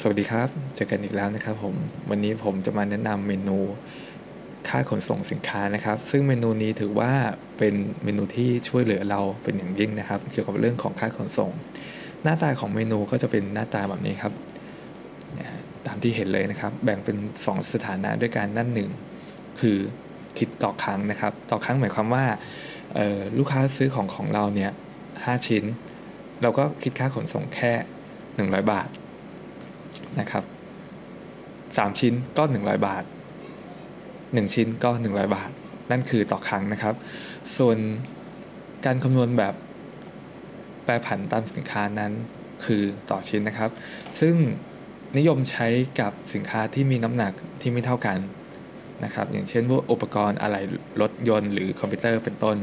สวัสดีครับ เจอกันอีกแล้วนะครับผม วันนี้ผมจะมาแนะนำเมนูค่าขนส่งสินค้านะครับ ซึ่งเมนูนี้ถือว่าเป็นเมนูที่ช่วยเหลือเราเป็นอย่างยิ่งนะครับ เกี่ยวกับเรื่องของค่าขนส่ง หน้าตาของเมนูก็จะเป็นหน้าตาแบบนี้ครับ ตามที่เห็นเลยนะครับ แบ่งเป็น 2 สถานะด้วยกันนั่นหนึ่งคือคิดต่อครั้งนะครับ ต่อครั้งหมายความว่าลูกค้าซื้อของของเราเนี่ยห้าชิ้น เราก็คิดค่าขนส่งแค่ 100 บาท นะครับสามชิ้นก็ 100 บาท 1 ชิ้นก็ 100 บาท นั่นคือต่อครั้งนะครับ ส่วนการคำนวณแบบแปรผันตามสินค้านั้นคือต่อชิ้นนะครับ ซึ่งนิยมใช้กับสินค้าที่มีน้ำหนักที่ไม่เท่ากันนะครับ อย่างเช่นพวกอุปกรณ์อะไรรถยนต์หรือคอมพิวเตอร์เป็นต้น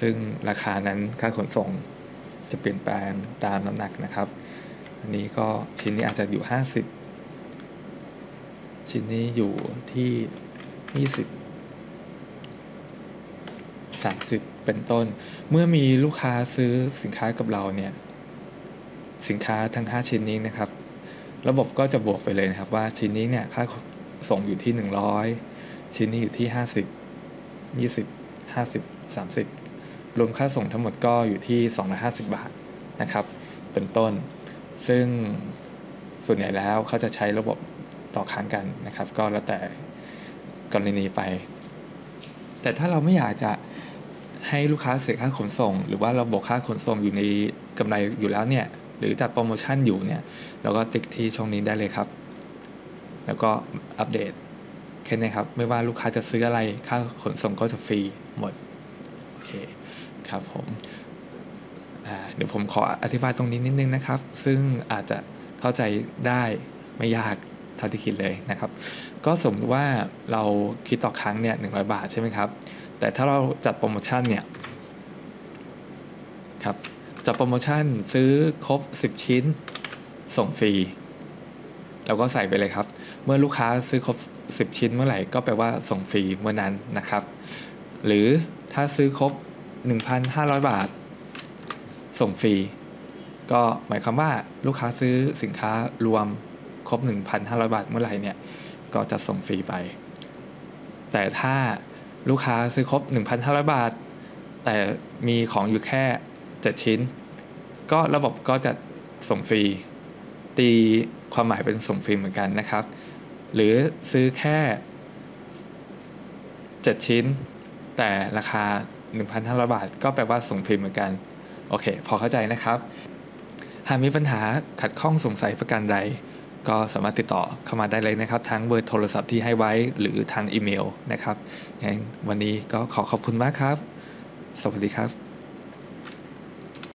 ซึ่งราคานั้นค่าขนส่งจะเปลี่ยนแปลงตามน้ำหนักนะครับ อันนี้ก็ชิ้นนี้อาจจะอยู่ 50 ชิ้นนี้อยู่ที่ 20 30 เป็นต้น เมื่อมีลูกค้าซื้อสินค้ากับเราเนี่ยสินค้าทั้ง 5 ชิ้นนี้นะครับ ระบบก็จะบวกไปเลยนะครับว่าชิ้นนี้เนี่ยค่าส่งอยู่ที่ 100 ชิ้นนี้อยู่ที่ 50 20 50 30 รวมค่าส่งทั้งหมดก็อยู่ที่ 250 บาทนะครับ เป็นต้น ซึ่งส่วนใหญ่แล้วเขาจะใช้ระบบต่อค้างกันนะครับ ก็แล้วแต่กรณีไป แต่ถ้าเราไม่อยากจะให้ลูกค้าเสียค่าขนส่ง หรือว่าเราบอกค่าขนส่งอยู่ในกำไรอยู่แล้วเนี่ยหรือจัดโปรโมชั่นอยู่เนี่ยเราก็ติ๊กที่ช่องนี้ได้เลยครับ แล้วก็อัปเดตแค่นี้ครับ ไม่ว่าลูกค้าจะซื้ออะไรค่าขนส่งก็จะฟรีหมดโอเคครับผม เดี๋ยวผมขออธิบายตรงนี้นิดนึงนะครับ ซึ่งอาจจะเข้าใจได้ไม่ยากเท่าที่คิดเลยนะครับ ก็สมมติว่าเราคิดต่อครั้งเนี่ยหนึ่งบาทใช่ไหมครับ แต่ถ้าเราจัดโปรโมชั่นเนี่ยครับจัดโปรโมชั่นซื้อครบ 10 ชิ้นส่งฟรีเราก็ใส่ไปเลยครับ เมื่อลูกค้าซื้อครบ 10 ชิ้นเมื่อไหร่ก็แปลว่าส่งฟรีเมื่อนั้นนะครับ หรือถ้าซื้อครบ 1,500 บาท ส่งฟรี ก็หมายความว่าลูกค้าซื้อสินค้ารวมครบ 1,500 บาทเมื่อไหร่เนี่ย ก็จะส่งฟรีไป แต่ถ้าลูกค้าซื้อครบ 1,500 บาท แต่มีของอยู่แค่ 7 ชิ้น ก็ระบบก็จะส่งฟรี ตีความหมายเป็นส่งฟรีเหมือนกันนะครับ หรือซื้อแค่ 7 ชิ้น แต่ราคา 1,500 บาท ก็แปลว่าส่งฟรีเหมือนกัน โอเค พอเข้าใจนะครับ หากมีปัญหาขัดข้องสงสัยประการใด ก็สามารถติดต่อเข้ามาได้เลยนะครับ ทั้งเบอร์โทรศัพท์ที่ให้ไว้หรือทางอีเมลนะครับงั้นวันนี้ก็ขอขอบคุณมากครับ สวัสดีครับ